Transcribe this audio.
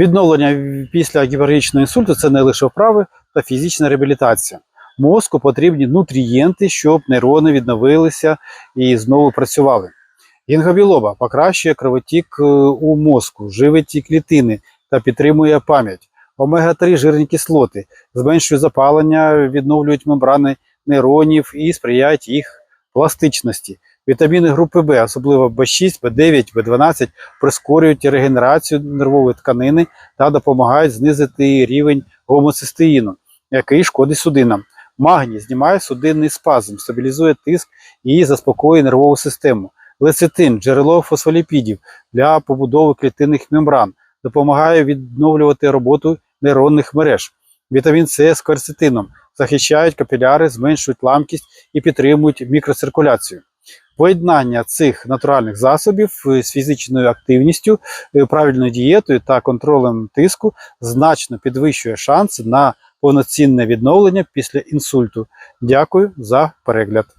Відновлення після гіпергічного інсульту це не лише вправи та фізична реабілітація. Мозку потрібні нутрієнти, щоб нейрони відновилися і знову працювали. Гінгобілоба покращує кровотік е, у мозку, живить клітини та підтримує пам'ять. Омега-3 жирні кислоти зменшують запалення, відновлюють мембрани нейронів і сприяють їх пластичності. Вітаміни групи В, особливо В6, В9, В12, прискорюють регенерацію нервової тканини та допомагають знизити рівень гомоцистеїну, який шкодить судинам. Магній знімає судинний спазм, стабілізує тиск і заспокоює нервову систему. Лецитин джерело фосфоліпідів для побудови клітинних мембран, допомагає відновлювати роботу нейронних мереж. Вітамін С з кверцетином захищають капіляри, зменшують ламкість і підтримують мікроциркуляцію. Поєднання цих натуральних засобів е, з фізичною активністю, е, правильною дієтою та контролем тиску значно підвищує шанси на повноцінне відновлення після інсульту. Дякую за перегляд.